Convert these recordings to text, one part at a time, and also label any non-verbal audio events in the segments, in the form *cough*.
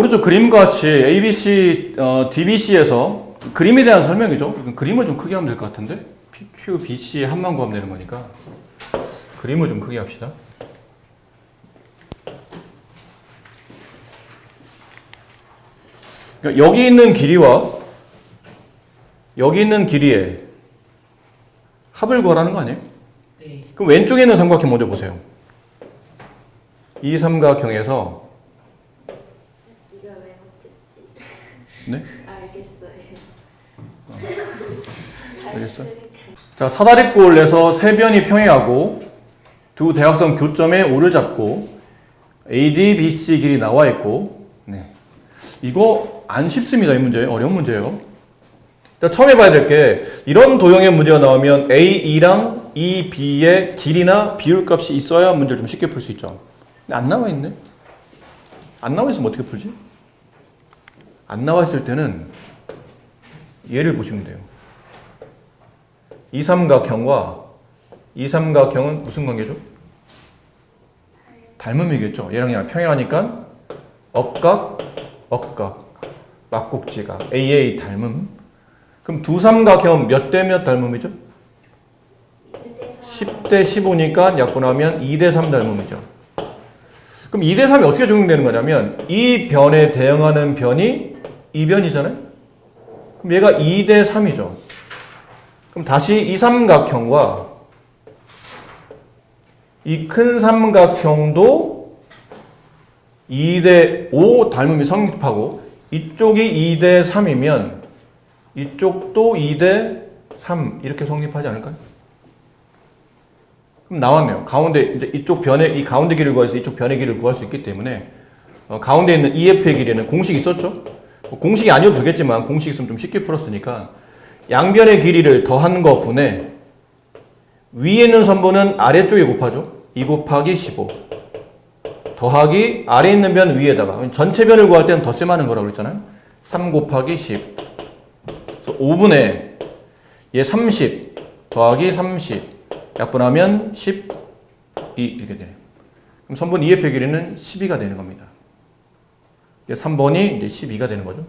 오른쪽 그림과 같이 ABC, 어, DBC에서 그림에 대한 설명이죠. 그럼 그림을 좀 크게 하면 될 것 같은데 PQ, BC의 합만 구하면 되는 거니까 그림을 좀 크게 합시다. 그러니까 여기 있는 길이와 여기 있는 길이의 합을 구하라는 거 아니에요? 네. 그럼 왼쪽에 있는 삼각형 먼저 보세요. 이 삼각형에서 이거 왜 못했지? 네? 알겠어요. 자, 사다리꼴에서 세 변이 평행하고 두 대각선 교점에 오를 잡고 AD, BC 길이 나와 있고 네. 이거 안 쉽습니다. 이 문제. 어려운 문제예요. 일단 처음 해봐야 될 게 이런 도형의 문제가 나오면 AE랑 EB의 길이나 비율값이 있어야 문제를 좀 쉽게 풀 수 있죠. 근데 안 나와 있네. 안 나와 있으면 어떻게 풀지? 안 나와 있을 때는 얘를 보시면 돼요. 이 삼각형과 이 삼각형은 무슨 관계죠? 닮음이겠죠. 얘랑 얘랑 평행하니까 억각, 억각, 막곡지각, AA 닮음. 그럼 두 삼각형 몇대 몇 닮음이죠? 10대 15니까 약분하면 2대 3 닮음이죠. 그럼 2대 3이 어떻게 적용되는 거냐면 이 변에 대응하는 변이 이 변이잖아요. 그럼 얘가 2대 3이죠. 그럼 다시 이 삼각형과 이 큰 삼각형도 2대 5 닮음이 성립하고 이쪽이 2대 3이면 이쪽도 2대 3 이렇게 성립하지 않을까요? 그럼 나왔네요. 가운데 이제 이쪽 변의 이 가운데 길을 구해서 이쪽 변의 길을 구할 수 있기 때문에 어, 가운데 있는 EF의 길이는 공식이 있었죠. 뭐 공식이 아니어도 되겠지만 공식 있으면 좀 쉽게 풀었으니까 양변의 길이를 더한 거 분에 위에 있는 선분은 아래쪽에 곱하죠. 2 곱하기 15 더하기 아래 있는 변 위에다가 전체 변을 구할 때는 더 셈하는 거라고 그랬잖아요. 3 곱하기 10 그래서 5분의 얘 30 더하기 30 약분하면 12 이렇게 돼요. 그럼 선분 2F의 길이는 12가 되는 겁니다. 3번이 이제 12가 되는 거죠.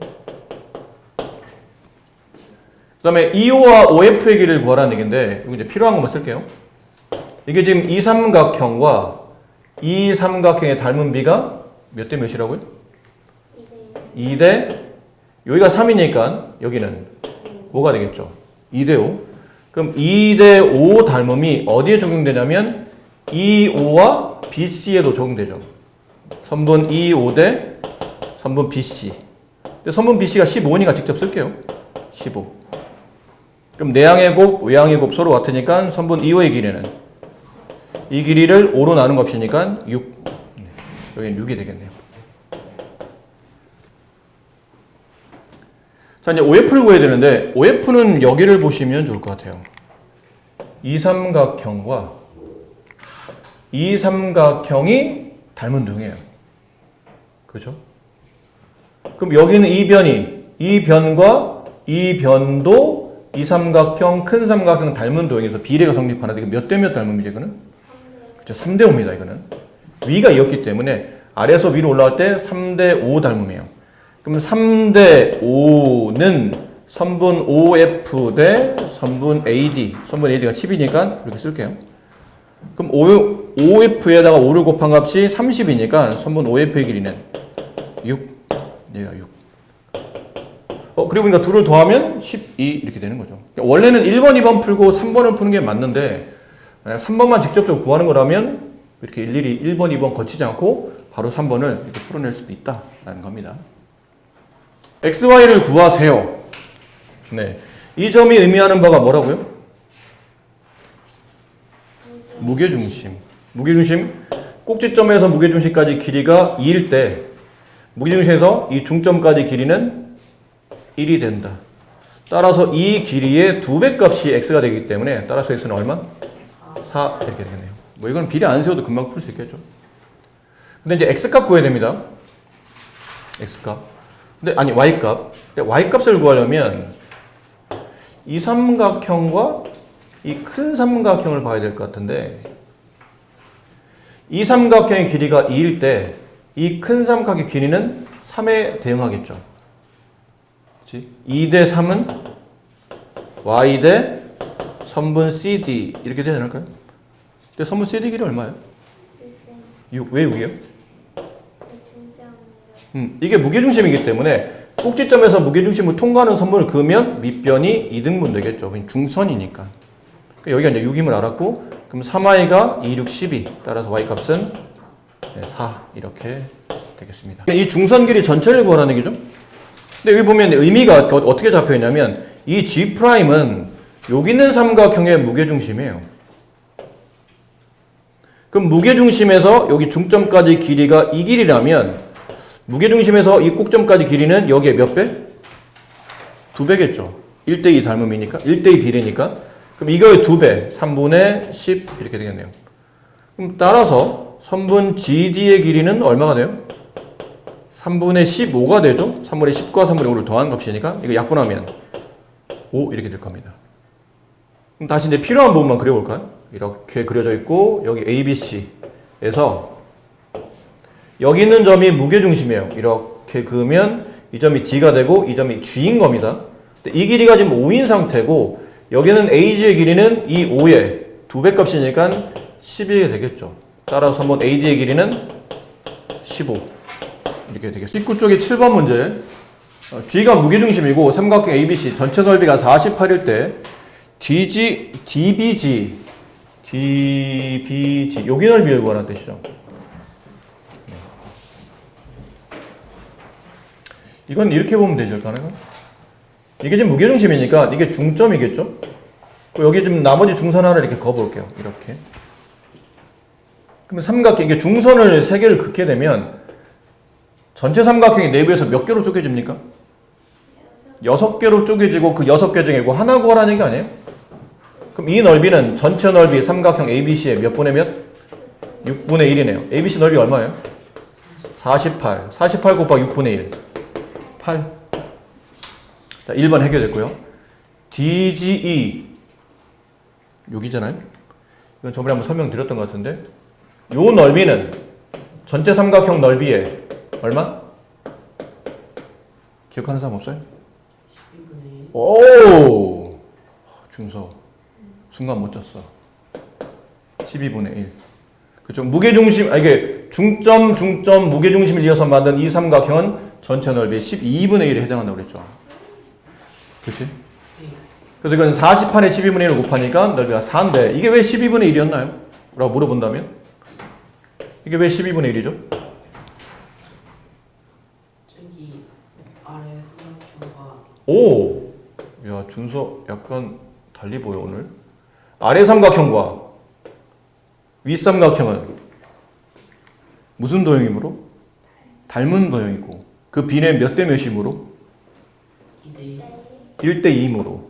그 다음에 2호와 OF의 길이를 구하라는 얘기인데, 이거 이제 필요한 것만 쓸게요. 이게 지금 이 삼각형과 이 삼각형의 닮은 비가 몇 대 몇이라고요? 2대, 여기가 3이니까 여기는 뭐가 되겠죠? 2대 5. 그럼 2대 5 닮음이 어디에 적용되냐면 이 5와 BC에도 적용되죠. 선분 2, 5대 선분 BC. 근데 선분 BC가 15니까 직접 쓸게요. 15. 그럼 내항의 곱, 외항의 곱 서로 같으니까 선분 2호의 길이는 이 길이를 5로 나눈 값이니까 6. 네, 여기는 6이 되겠네요. 자, 이제 OF를 구해야 되는데 OF는 여기를 보시면 좋을 것 같아요. 이 삼각형과 이 삼각형이 닮은 동이에요. 그렇죠? 그럼 여기는 이 변이 이 변과 이 변도 이 삼각형 큰 삼각형 닮은 도형에서 비례가 성립하는데 몇 대 몇 닮음이죠 이거는? 그렇죠. 3대 5입니다 이거는. 위가 이었기 때문에 아래에서 위로 올라갈 때 3대 5 닮음이에요. 그럼 3대 5는 선분 OF 대 선분 AD. 선분 AD가 10이니까 이렇게 쓸게요. 그럼 OF에다가 5를 곱한 값이 30이니까 선분 OF의 길이는 6. 얘가 6. 어, 그리고 보니까 둘을 더하면 12 이렇게 되는 거죠. 원래는 1번, 2번 풀고 3번을 푸는 게 맞는데 만약 3번만 직접적으로 구하는 거라면 이렇게 일일이 1번, 2번 거치지 않고 바로 3번을 이렇게 풀어낼 수도 있다라는 겁니다. XY를 구하세요. 네. 이 점이 의미하는 바가 뭐라고요? 무게중심. 무게중심. 꼭지점에서 무게중심까지 길이가 2일 때 무게중심에서 이 중점까지 길이는 1이 된다. 따라서 이 길이의 두 배 값이 x가 되기 때문에 따라서 x는 얼마? 4 이렇게 되겠네요. 뭐 이건 비례 안 세워도 금방 풀 수 있겠죠. 근데 이제 x 값 구해야 됩니다. x 값. 근데 아니 y 값. 근데 y 값을 구하려면 이 삼각형과 이 큰 삼각형을 봐야 될 것 같은데 이 삼각형의 길이가 2일 때 이 큰 삼각형의 길이는 3에 대응하겠죠. 그렇지? 2대 3은 y 대 선분 CD 이렇게 되지 않을까요? 근데 선분 CD 길이 얼마예요? 6. 왜 6이에요? 중점으로 음, 이게 무게중심이기 때문에 꼭지점에서 무게중심을 통과하는 선분을 그으면 밑변이 2등분 되겠죠. 중선이니까. 그러니까 여기가 이제 6임을 알았고 그럼 3y가 2, 6, 12 따라서 y 값은 네, 4 이렇게 되겠습니다. 이 중선 길이 전체를 구하라는 얘기죠. 근데 여기 보면 의미가 어- 어떻게 잡혀 있냐면 이 G 프라임은 여기 있는 삼각형의 무게중심이에요. 그럼 무게중심에서 여기 중점까지 길이가 이 길이라면 무게중심에서 이 꼭점까지 길이는 여기에 몇 배? 두 배겠죠. 1대2 닮음이니까. 1대2 비례니까. 그럼 이거의 두 배. 3분의 10 이렇게 되겠네요. 그럼 따라서 선분 GD의 길이는 얼마가 돼요? 3분의 15가 되죠. 3분의 10과 3분의 5를 더한 값이니까 이거 약분하면 5 이렇게 될 겁니다. 그럼 다시 이제 필요한 부분만 그려볼까요? 이렇게 그려져 있고 여기 ABC에서 여기 있는 점이 무게중심이에요. 이렇게 그으면 이 점이 D가 되고 이 점이 G인 겁니다. 이 길이가 지금 5인 상태고 여기는 AG의 길이는 이 5의 두 배 값이니까 12가 되겠죠. 따라서 한번 AD의 길이는 15 이렇게 되겠습니다. 19쪽의 7번 문제 어, G가 무게중심이고 삼각형 ABC 전체 넓이가 48일 때 DG, DBG DBG 여기 넓이를 구하는 뜻이죠. 이건 이렇게 보면 되죠, 가능은? 이게 지금 무게중심이니까 이게 중점이겠죠? 그 여기 좀 나머지 중선 하나 이렇게 그어볼게요. 이렇게. 그러면 삼각형, 중선을 세 개를 긋게 되면 전체 삼각형이 내부에서 몇 개로 쪼개집니까? 여섯 개로 쪼개지고 그 여섯 개 중에 뭐 하나 구하라는 게 아니에요? 그럼 이 넓이는 전체 넓이 삼각형 ABC의 몇 분의 몇? 6분의 1이네요. ABC 넓이 얼마예요? 48. 48 곱하기 6분의 1. 8. 자, 1번 해결됐고요. DGE 여기잖아요. 이건 저번에 한번 설명드렸던 것 같은데 요 넓이는 전체 삼각형 넓이의 얼마? 기억하는 사람 없어요? 12분의 1 오! 중서 순간 못 잤어. 12분의 1. 그죠? 무게중심, 아, 이게 중점, 중점, 무게중심을 이어서 만든 이 삼각형은 전체 넓이 12분의 1에 해당한다고 그랬죠. 그치? 그래서 이건 48에 12분의 1을 곱하니까 넓이가 4인데 이게 왜 12분의 1이었나요? 라고 물어본다면? 이게 왜 12분의 1이죠? 저기 아래 삼각형과 오! 야, 준서 약간 달리 보여, 오늘. 아래 삼각형과 위 삼각형은 무슨 도형이므로? 닮은 도형이고, 그 비례 몇대 몇이므로? 2대 1대 2이므로.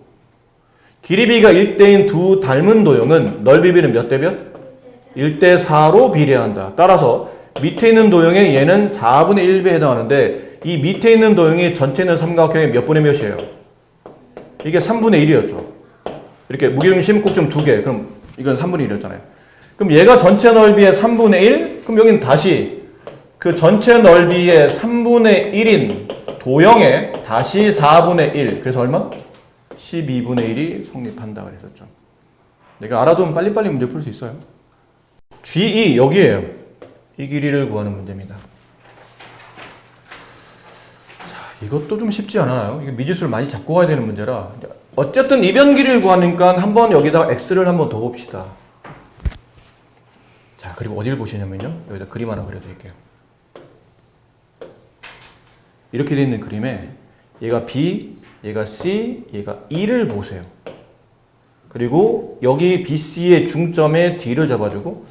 길이비가 1대인 두 닮은 도형은 넓이비는 몇 대 몇? 1대 4로 비례한다. 따라서 밑에 있는 도형의 얘는 4분의 1배에 해당하는데 이 밑에 있는 도형이 전체 있는 삼각형의 몇 분의 몇이에요? 이게 3분의 1이었죠. 이렇게 무게중심 꼭좀 두 개. 그럼 이건 3분의 1이었잖아요. 그럼 얘가 전체 넓이의 3분의 1? 그럼 여기는 다시 그 전체 넓이의 3분의 1인 도형의 다시 4분의 1. 그래서 얼마? 12분의 1이 성립한다 그랬었죠. 내가 알아두면 빨리빨리 문제 풀 수 있어요. GE 여기에요. 이 길이를 구하는 문제입니다. 자, 이것도 좀 쉽지 않아요. 이게 미지수를 많이 잡고 가야 되는 문제라. 어쨌든 이변 길이를 구하니까 한번 여기다가 x를 한번 더 봅시다. 자, 그리고 어디를 보시냐면요. 여기다 그림 하나 그려드릴게요. 이렇게 돼 있는 그림에 얘가 B, 얘가 C, 얘가 E를 보세요. 그리고 여기 BC의 중점에 D를 잡아주고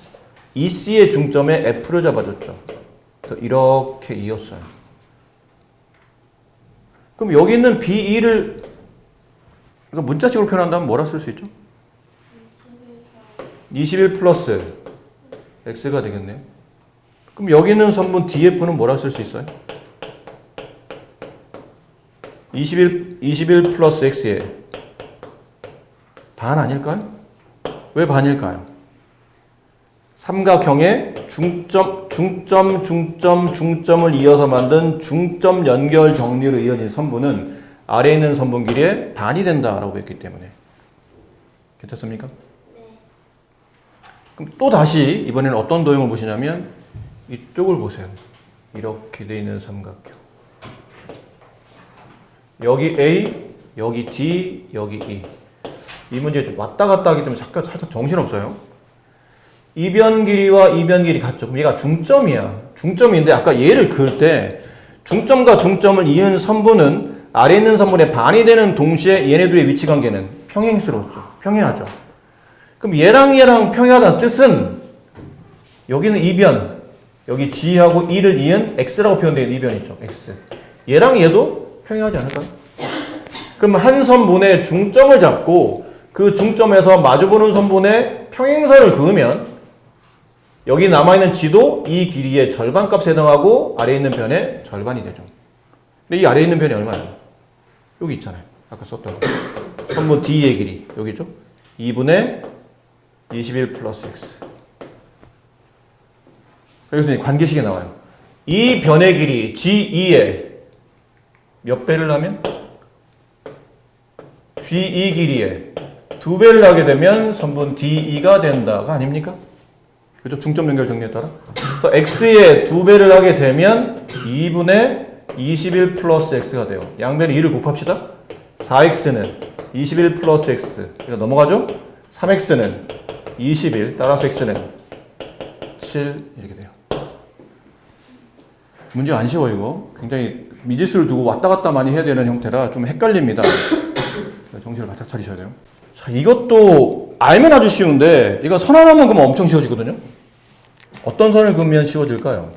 EC의 중점에 F를 잡아줬죠. 그래서 이렇게 이었어요. 그럼 여기 있는 BE를 이거 문자식으로 표현한다면 뭐라 쓸 수 있죠? 21 플러스 X가 되겠네요. 그럼 여기 있는 선분 DF는 뭐라 쓸 수 있어요? 21, 21 플러스 x에 반 아닐까요? 왜 반일까요? 삼각형의 중점, 중점, 중점, 중점을 이어서 만든 중점 연결 정리로 이어진 선분은 아래에 있는 선분 길이의 반이 된다라고 했기 때문에 괜찮습니까? 네. 그럼 또 다시 이번에는 어떤 도형을 보시냐면 이쪽을 보세요. 이렇게 돼 있는 삼각형. 여기 A, 여기 D, 여기 E. 이 문제 좀 왔다 갔다 하기 때문에 잠깐 살짝 정신없어요. 이변 길이와 이변 길이 같죠. 얘가 중점이야. 중점인데 아까 얘를 그을 때 중점과 중점을 이은 선분은 아래 있는 선분의 반이 되는 동시에 얘네들의 위치 관계는 평행스러웠죠. 평행하죠. 그럼 얘랑 얘랑 평행하다는 뜻은 여기는 이변, 여기 G하고 E를 이은 X라고 표현되어 있는 이변 있죠. X. 얘랑 얘도 평행하지 않을까요? 그럼 한 선분의 중점을 잡고 그 중점에서 마주보는 선분의 평행선을 그으면 여기 남아있는 G도 이 길이의 절반값에 해당하고 아래에 있는 변의 절반이 되죠. 근데 이 아래에 있는 변이 얼마예요? 여기 있잖아요. 아까 썼던 거. 선분 D의 길이 여기죠? 2분의 21 플러스 X. 여기서 이제 관계식이 나와요. 이 변의 길이 G2의 몇 배를 하면? G2 길이의 두 배를 하게 되면 선분 DE가 된다가 아닙니까? 그죠? 중점 연결 정리에 따라. 그래서 X의 두 배를 하게 되면 2분의 21 플러스 X가 돼요. 양변에 2를 곱합시다. 4X는 21 플러스 X. 그러니까 넘어가죠? 3X는 21. 따라서 X는 7 이렇게 돼요. 문제 안 쉬워 이거. 굉장히 미지수를 두고 왔다 갔다 많이 해야 되는 형태라 좀 헷갈립니다. 정신을 바짝 차리셔야 돼요. 자, 이것도 알면 아주 쉬운데 이거 선 하나만 그으면 엄청 쉬워지거든요. 어떤 선을 그으면 쉬워질까요?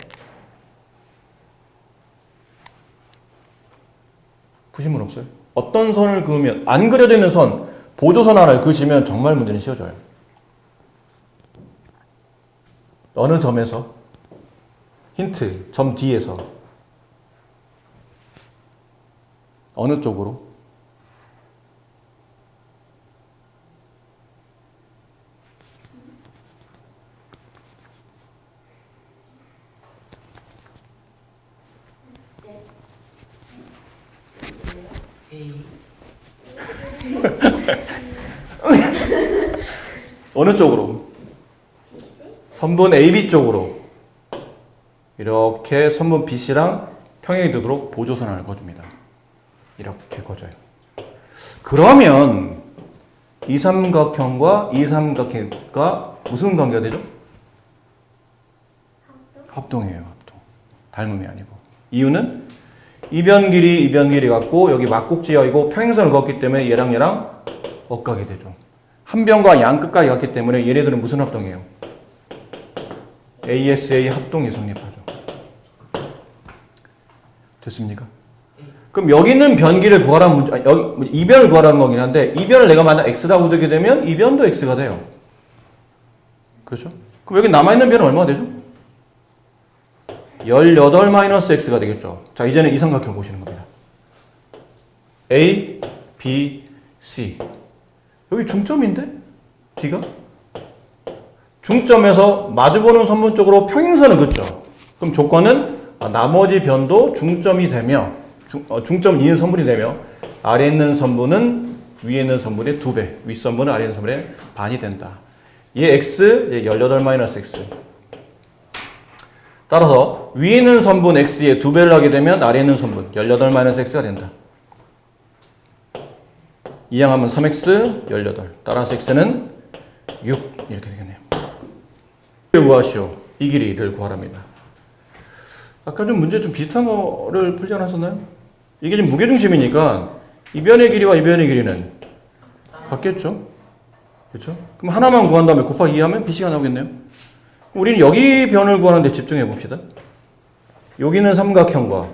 푸신 분 없어요? 어떤 선을 그으면 안 그려져 있는 선, 보조선 하나를 그으시면 정말 문제는 쉬워져요. 어느 점에서 힌트, 점 D에서 어느 쪽으로? *laughs* 어느 쪽으로? 선분 AB 쪽으로 이렇게 선분 BC랑 평행이 되도록 보조선 하나를 그어줍니다. 이렇게 그어줘요. 그러면 이 삼각형과 이 삼각형과 무슨 관계가 되죠? 합동이에요. 합동. 닮음이 아니고. 이유는 이변 길이 이변 길이 같고 여기 막국지여이고 평행선을 그었기 때문에 얘랑 얘랑 엇가게 되죠. 한 변과 양 끝까지 갔기 때문에 얘네들은 무슨 합동이에요? ASA 합동이 성립하죠. 됐습니까? 그럼 여기 있는 변기를 구하라는 문제, 아니, 여기 이변을 구하라는 거긴 한데 이변을 내가 만약 x라고 두게 되면 이변도 x가 돼요. 그렇죠? 그럼 여기 남아 있는 변은 얼마가 되죠? 18 마이너스 x가 되겠죠. 자, 이제는 이 삼각형 보시는 겁니다. A, B, C. 여기 중점인데? D가? 중점에서 마주보는 선분 쪽으로 평행선을 긋죠. 그럼 조건은 아, 나머지 변도 중점이 되며 중, 어, 중점 이은 선분이 되며 아래 있는 선분은 위에 있는 선분의 두 배, 윗 선분은 아래 있는 선분의 반이 된다. 얘 x, 얘 18 마이너스 x. 따라서 위에 있는 선분 x의 두 배를 하게 되면 아래 있는 선분 18 마이너스 x가 된다. 이항하면 3x 18. 따라서 x는 6 이렇게 되겠네요. 구하시오. 이 길이를 구하랍니다. 아까 좀 문제 좀 비슷한 거를 풀지 않았었나요? 이게 지금 무게중심이니까 이 변의 길이와 이 변의 길이는 같겠죠? 그렇죠? 그럼 하나만 구한 다음에 곱하기 2 하면 bc가 나오겠네요. 우리는 여기 변을 구하는 데 집중해 봅시다. 여기는 삼각형과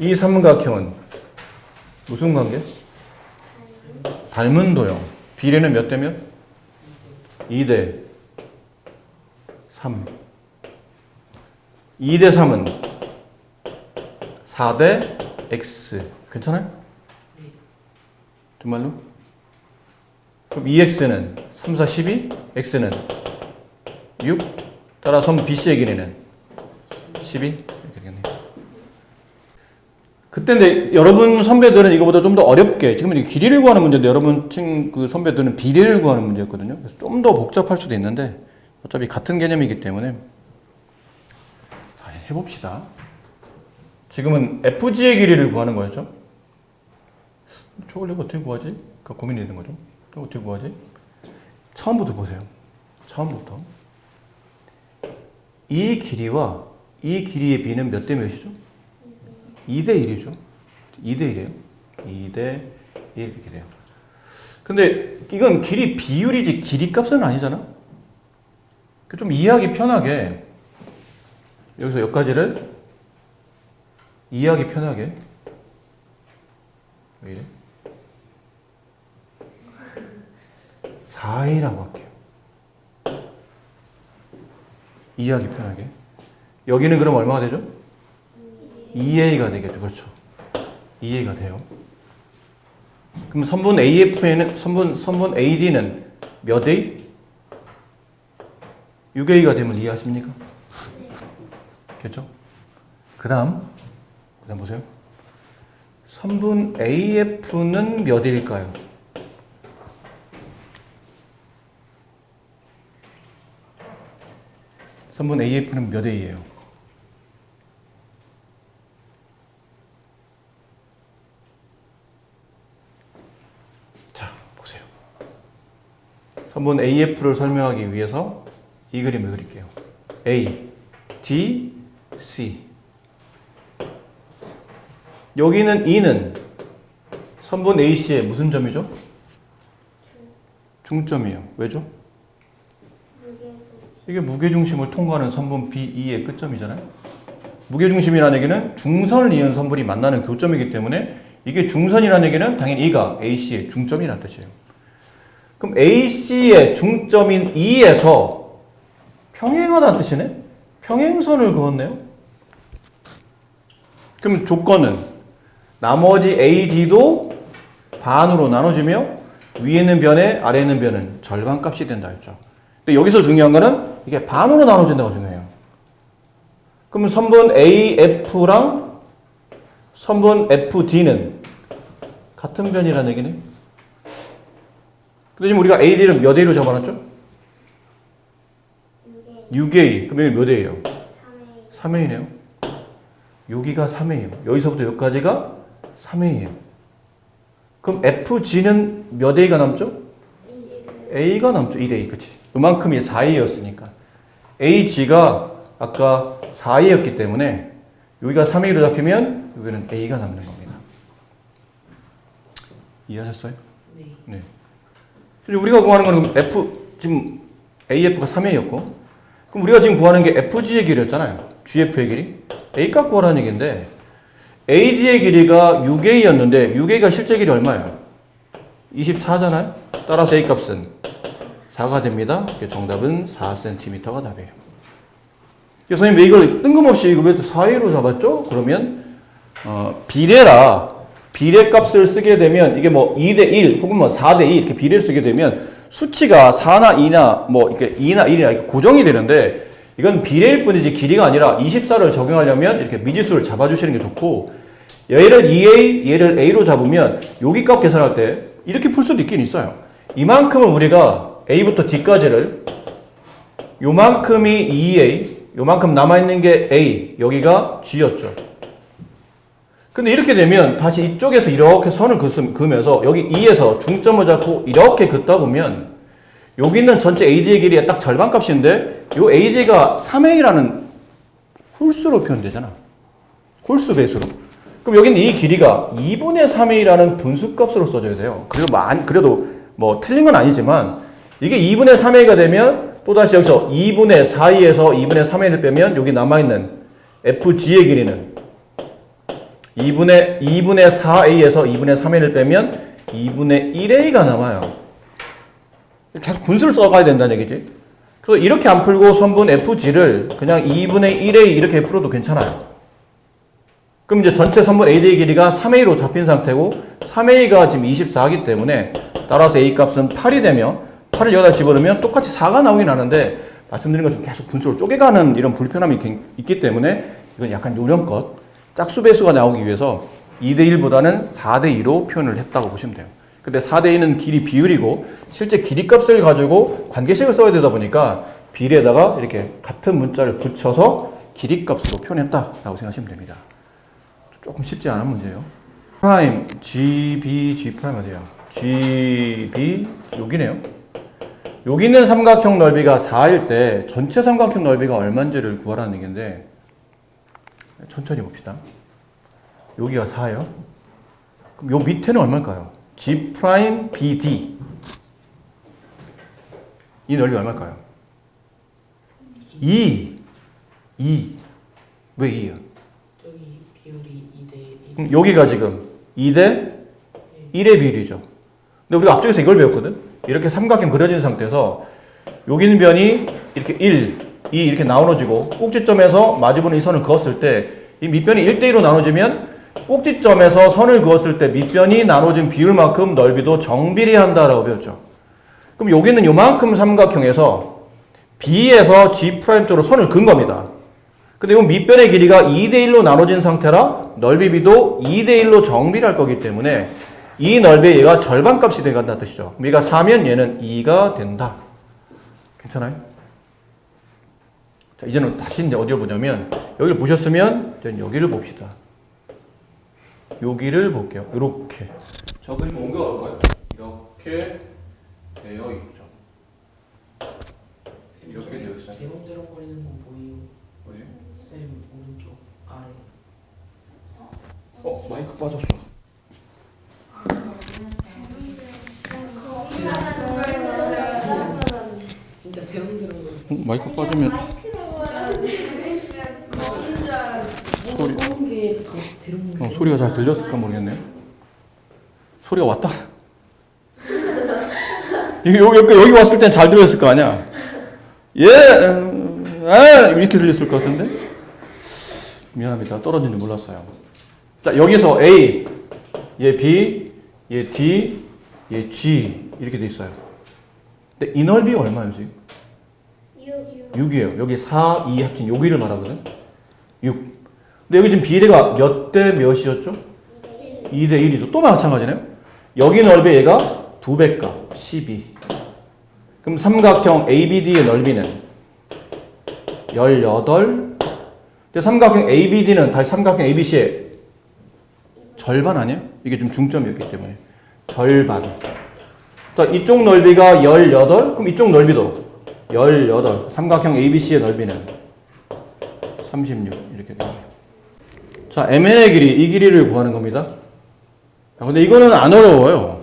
이 삼각형은 무슨 관계? 닮은 도형. 비례는 몇 대면? 2대 3. 2대 3은 4대 x. 괜찮아요? 정말로? 그럼 2x는 3, 4, 12, x는 6, 따라 선분 BC의 길이는 12 이렇게 되겠네요. 그때 근데 여러분 선배들은 이거보다 좀 더 어렵게 지금 이 길이를 구하는 문제인데 여러분 친그 선배들은 비례를 구하는 문제였거든요. 그래서 좀 더 복잡할 수도 있는데 어차피 같은 개념이기 때문에 자, 해봅시다. 지금은 FG의 길이를 구하는 거였죠? 저걸 내가 어떻게 구하지? 그 고민이 되는 거죠. 어떻게 구하지? 처음부터 보세요. 처음부터. 이 길이와 이 길이의 비는 몇 대 몇이죠? 2대 1이죠. 2대 1이에요. 2대 1 이렇게 돼요. 근데 이건 길이 비율이지 길이 값은 아니잖아. 그좀 이해하기 편하게 여기서 여기까지를 이해하기 편하게 왜 이래? 4A라고 할게요. 이해하기 편하게. 여기는 그럼 얼마가 되죠? 2A가 되겠죠. 그렇죠. 2A가 돼요. 그럼 선분 AF에는 선분 선분 AD는 몇 A? 6A가 되면 이해하십니까? 됐죠? 그다음 그다음 보세요. 선분 AF는 몇 일까요? 선분 AF는 몇 A예요? 자, 보세요. 선분 AF를 설명하기 위해서 이 그림을 그릴게요. A, D, C. 여기는 E는 선분 AC의 무슨 점이죠? 중점이에요. 왜죠? 이게 무게중심을 통과하는 선분 BE의 끝점이잖아요. 무게중심이라는 얘기는 중선을 이은 선분이 만나는 교점이기 때문에 이게 중선이라는 얘기는 당연히 E가 AC의 중점이라는 뜻이에요. 그럼 AC의 중점인 E에서 평행하다는 뜻이네? 평행선을 그었네요? 그럼 조건은 나머지 AD도 반으로 나눠지며 위에 있는 변에 아래에 있는 변은 절반값이 된다 했죠. 근데 여기서 중요한 거는 이게 반으로 나눠진다고 중요해요. 그럼 선분 AF랑 선분 FD는 같은 변이라는 얘기네. 근데 지금 우리가 AD를 몇 A로 잡아놨죠? 6A. 그럼 여기 몇 A예요? 3A네요. 여기가 3A예요. 여기서부터 여기까지가 3A예요. 그럼 FG는 몇 A가 남죠? A가 남죠. 1A. 그치? 그만큼이 4A였으니까. AG가 아까 4A였기 때문에 여기가 3A로 잡히면 여기는 A가 남는 겁니다. 이해하셨어요? 네. 네. 그리고 우리가 구하는 거는 F, 지금 AF가 3A였고, 그럼 우리가 지금 구하는 게 FG의 길이였잖아요. GF의 길이. A 값 구하라는 얘기인데, AD의 길이가 6A였는데, 6A가 실제 길이 얼마예요? 24잖아요? 따라서 A 값은 4가 됩니다. 정답은 4cm가 답이에요. 선생님 왜 이걸 뜬금없이 이거 왜 4A로 잡았죠? 그러면, 어, 비례라 비례 값을 쓰게 되면 이게 뭐 2대 1 혹은 뭐 4대 2 이렇게 비례를 쓰게 되면 수치가 4나 2나 뭐 이렇게 2나 1이나 이렇게 고정이 되는데 이건 비례일 뿐이지 길이가 아니라 24를 적용하려면 이렇게 미지수를 잡아주시는 게 좋고 얘를 2A, 얘를 A로 잡으면 여기 값 계산할 때 이렇게 풀 수도 있긴 있어요. 이만큼을 우리가 A부터 D까지를 요만큼이 2A, 요만큼 남아있는 게 A, 여기가 G였죠. 근데 이렇게 되면 다시 이쪽에서 이렇게 선을 그으면서 여기 2에서 중점을 잡고 이렇게 긋다 보면 여기 있는 전체 AD의 길이의 딱 절반 값인데 요 AD가 3A라는 홀수로 표현되잖아. 홀수 배수로. 그럼 여기는 이 길이가 2분의 3A라는 분수 값으로 써줘야 돼요. 그래도 많이, 그래도 뭐 틀린 건 아니지만 이게 2분의 3A가 되면 또다시 여기서 2분의 4E에서 2분의 3A를 빼면 여기 남아있는 FG의 길이는 2분의, 2분의 4A에서 2분의 3A를 빼면 2분의 1A가 남아요. 계속 분수를 써가야 된다는 얘기지. 그래서 이렇게 안 풀고 선분 FG를 그냥 2분의 1A 이렇게 풀어도 괜찮아요. 그럼 이제 전체 선분 AD의 길이가 3A로 잡힌 상태고 3A가 지금 24이기 때문에 따라서 A 값은 8이 되며 8을 여기다 집어넣으면 똑같이 4가 나오긴 하는데 말씀드린 것처럼 계속 분수로 쪼개가는 이런 불편함이 갱- 있기 때문에 이건 약간 요령껏 짝수 배수가 나오기 위해서 2대 1보다는 4대 2로 표현을 했다고 보시면 돼요. 근데 4대 2는 길이 비율이고 실제 길이 값을 가지고 관계식을 써야 되다 보니까 비례에다가 이렇게 같은 문자를 붙여서 길이 값으로 표현했다라고 생각하시면 됩니다. 조금 쉽지 않은 문제예요. 프라임 G, B, G 프라임 어디야? G, B 여기네요. 여기 있는 삼각형 넓이가 4일 때 전체 삼각형 넓이가 얼마인지를 구하라는 얘기인데 천천히 봅시다. 여기가 4예요. 그럼 요 밑에는 얼마일까요? G 프라임 BD 이 넓이 얼마일까요? 2 2 왜 2야? 저기 비율이 2대 1. 그럼 여기가 지금 2대 1의 비율이죠. 근데 우리가 앞쪽에서 이걸 배웠거든? 이렇게 삼각형 그려진 상태에서 여기 있는 변이 이렇게 1, 2 이렇게 나눠지고 꼭지점에서 마주보는 이 선을 그었을 때 이 밑변이 1대1로 나눠지면 꼭지점에서 선을 그었을 때 밑변이 나눠진 비율만큼 넓이도 정비례한다라고 배웠죠. 그럼 여기는 요만큼 삼각형에서 B에서 G' 쪽으로 선을 그은 겁니다. 근데 이건 밑변의 길이가 2대1로 나눠진 상태라 넓이 비도 2대1로 정비할 거기 때문에 이 넓이의 얘가 절반 값이 돼간다는 뜻이죠. 얘가 4면 얘는 2가 된다. 괜찮아요? 자, 이제는 다시 이제 어디를 보냐면 여기를 보셨으면 이제 여기를 봅시다. 여기를 볼게요. 이렇게. 저 그림 옮겨갈까요? 이렇게 되어 있죠. 이렇게 되어 있어요. 대롱대롱거리는 건 보이요. 어디? 쌤 오른쪽 아래. 어, 마이크 빠졌어. 진짜 대롱대롱거리. 어, 마이크 빠지면 소리. 어, 소리가 잘 들렸을까 모르겠네요. 소리가 왔다. 여기, 여기, 여기 왔을 땐 잘 들렸을 거 아니야? 예, 음, 아, 이렇게 들렸을 것 같은데? 미안합니다. 떨어진 줄 몰랐어요. 자, 여기서 A, 얘 B, 얘 D, 얘 G 이렇게 돼 있어요. 근데 이 넓이 얼마예요, 지금? 6이에요. 여기 4, 2 합친 여기를 말하거든. 6. 근데 여기 지금 비례가 몇 대 몇이었죠? 2대 1이죠. 또 마찬가지네요. 여기 넓이 얘가 두 배값 12. 그럼 삼각형 ABD의 넓이는 18. 근데 삼각형 ABD는 다시 삼각형 ABC의 절반 아니에요? 이게 좀 중점이었기 때문에 절반. 또 이쪽 넓이가 18. 그럼 이쪽 넓이도 18. 삼각형 ABC의 넓이는 36 이렇게 돼요. 자, MN의 길이, 이 길이를 구하는 겁니다. 자, 근데 이거는 안 어려워요.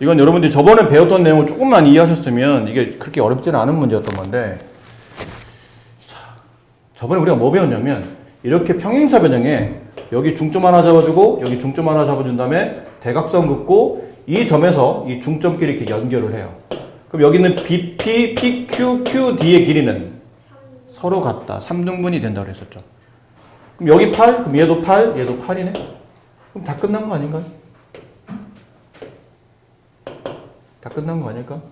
이건 여러분들이 저번에 배웠던 내용을 조금만 이해하셨으면 이게 그렇게 어렵지는 않은 문제였던 건데, 자, 저번에 우리가 뭐 배웠냐면, 이렇게 평행사 변형에 여기 중점 하나 잡아주고, 여기 중점 하나 잡아준 다음에 대각선 긋고, 이 점에서 이 중점끼리 이렇게 연결을 해요. 그럼 여기는 BP, PQ, QD의 길이는 서로 같다. 3등분이 된다고 했었죠. 그럼 여기 8, 그럼 얘도 8, 얘도 8이네? 그럼 다 끝난 거 아닌가요? 다 끝난 거 아닐까?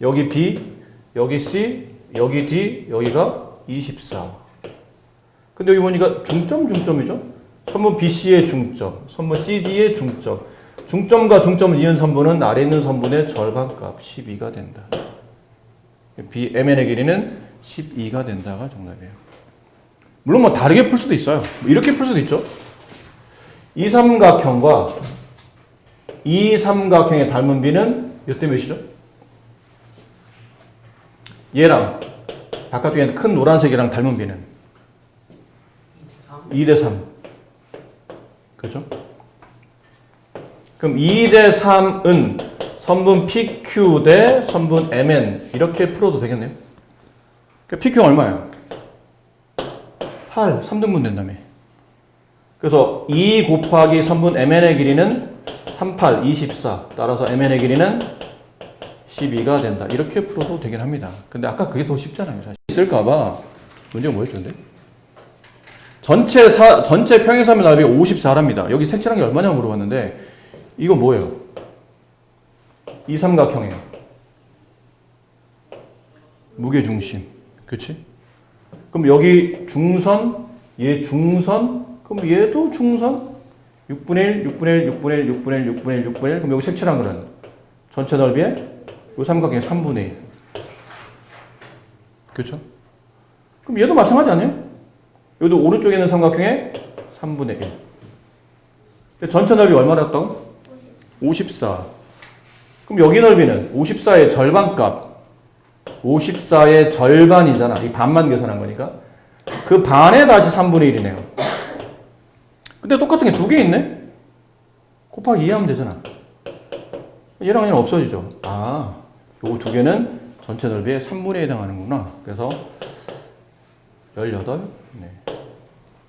여기 B, 여기 C, 여기 D, 여기가 24. 근데 여기 보니까 중점, 중점이죠? 선분 BC의 중점, 선분 CD의 중점. 중점과 중점을 이은 선분은 아래 있는 선분의 절반값 12가 된다. B, MN의 길이는 12가 된다가 정답이에요. 물론 뭐 다르게 풀 수도 있어요. 뭐 이렇게 풀 수도 있죠. 이 삼각형과 이 삼각형의 닮은 비는 몇대 몇이죠? 얘랑 바깥쪽에 큰 노란색이랑 닮은 비는 2대 3. 2대 3. 그죠? 그럼 2 대 3은 선분 PQ 대 선분 MN 이렇게 풀어도 되겠네요. 그러니까 PQ가 얼마예요? 8, 3등분 된다며. 그래서 2 곱하기 선분 MN의 길이는 38, 24. 따라서 MN의 길이는 12가 된다. 이렇게 풀어도 되긴 합니다. 근데 아까 그게 더 쉽잖아요. 사실. 있을까봐 문제가 뭐였죠, 근데? 전체 사, 전체 평행사면 넓이 54랍니다. 여기 색칠한 게 얼마냐고 물어봤는데, 이거 뭐예요? 이 삼각형이에요. 무게중심. 그치? 그럼 여기 중선, 얘 중선, 그럼 얘도 중선? 6분의 1, 6분의 1, 6분의 1, 6분의 1, 6분의 1, 6분의 1. 그럼 여기 색칠한 거는 전체 넓이의 요 삼각형의 3분의 1. 그렇죠? 그럼 얘도 마찬가지 아니에요? 여기도 오른쪽에 있는 삼각형의 3분의 1. 전체 넓이 얼마였다고? 54. 그럼 여기 넓이는 54의 절반값. 54의 절반이잖아. 이 반만 계산한 거니까. 그 반에 다시 3분의 1이네요. 근데 똑같은 게 두 개 있네? 곱하기 2 하면 되잖아. 얘랑 얘는 없어지죠. 아, 요거 두 개는 전체 넓이의 3분의 1에 해당하는구나. 그래서 18. 네.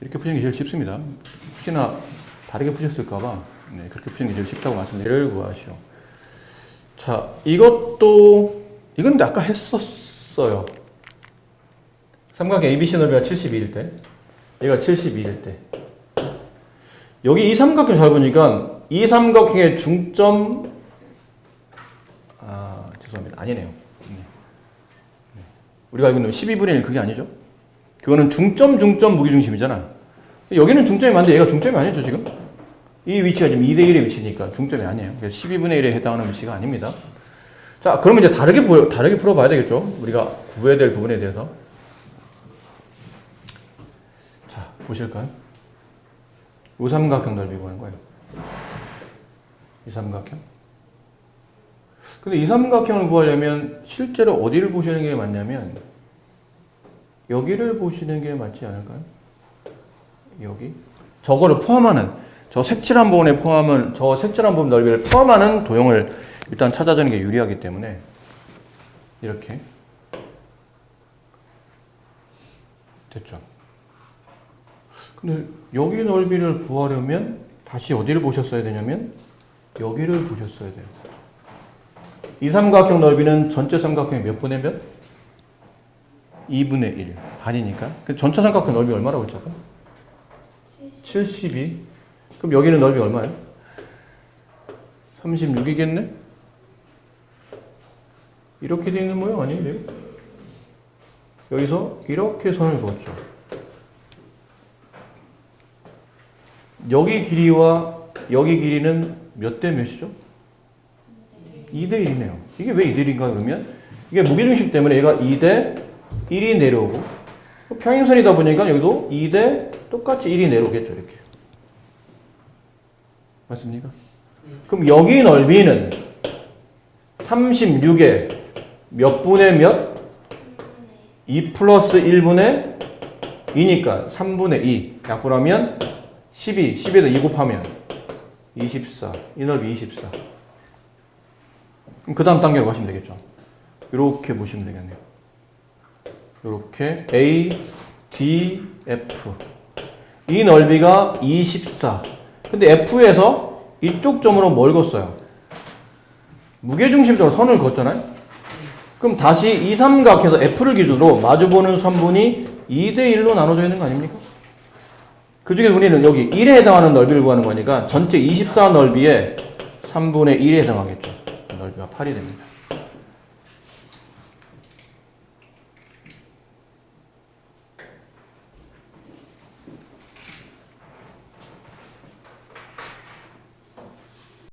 이렇게 푸는 게 제일 쉽습니다. 혹시나 다르게 푸셨을까봐 네, 그렇게 푸는 게 제일 쉽다고 말씀드려요. 구하시오. 자, 이것도 이건 아까 했었어요. 삼각형 ABC 넓이가 72일 때, 얘가 72일 때. 여기 이 삼각형 잘 보니까 이 삼각형의 중점 아 죄송합니다 아니네요. 네. 네. 우리가 알고 있는 12분의 1 그게 아니죠? 그거는 중점 중점 무게중심이잖아. 여기는 중점이 맞는데 얘가 중점이 아니죠 지금? 이 위치가 지금 2대 1의 위치니까 중점이 아니에요. 그래서 12분의 1에 해당하는 위치가 아닙니다. 자, 그러면 이제 다르게 부, 다르게 풀어봐야 되겠죠? 우리가 구해야 될 부분에 대해서. 자, 보실까요? 우삼각형 넓이 구하는 거예요. 이 삼각형. 근데 이 삼각형을 구하려면 실제로 어디를 보시는 게 맞냐면 여기를 보시는 게 맞지 않을까요? 여기. 저거를 포함하는 저 색칠한 부분에 포함은 저 색칠한 부분 넓이를 포함하는 도형을 일단 찾아주는 게 유리하기 때문에 이렇게 됐죠. 근데 여기 넓이를 구하려면 다시 어디를 보셨어야 되냐면 여기를 보셨어야 돼요. 이 삼각형 넓이는 전체 삼각형의 몇 분의 몇? 2분의 1. 반이니까. 그 전체 삼각형 넓이 얼마라고 했죠? 72. 그럼 여기는 넓이 얼마예요? 36이겠네? 이렇게 되어 있는 모양 아니에요? 여기서 이렇게 선을 그었죠. 여기 길이와 여기 길이는 몇 대 몇이죠? 2대 1이네요. 이게 왜 2대 1인가 그러면 이게 무게중심 때문에 얘가 2대 1이 내려오고 평행선이다 보니까 여기도 2대 똑같이 1이 내려오겠죠. 이렇게. 맞습니까? 그럼 여기 넓이는 36의 몇 분의 몇? 2 플러스 1분의 2니까 3분의 2 약분하면 12, 10에다 2 곱하면 24. 이 넓이 24. 그럼 그 다음 단계로 가시면 되겠죠. 이렇게 보시면 되겠네요. 이렇게 A, D, F. 이 넓이가 24. 근데 F에서 이쪽 점으로 뭘 걷어요? 무게중심적으로 선을 걷잖아요? 그럼 다시 이 삼각해서 F를 기준으로 마주보는 선분이 2대 1로 나눠져 있는 거 아닙니까? 그 중에 우리는 여기 1에 해당하는 넓이를 구하는 거니까 전체 24 넓이의 3분의 1에 해당하겠죠. 넓이가 8이 됩니다.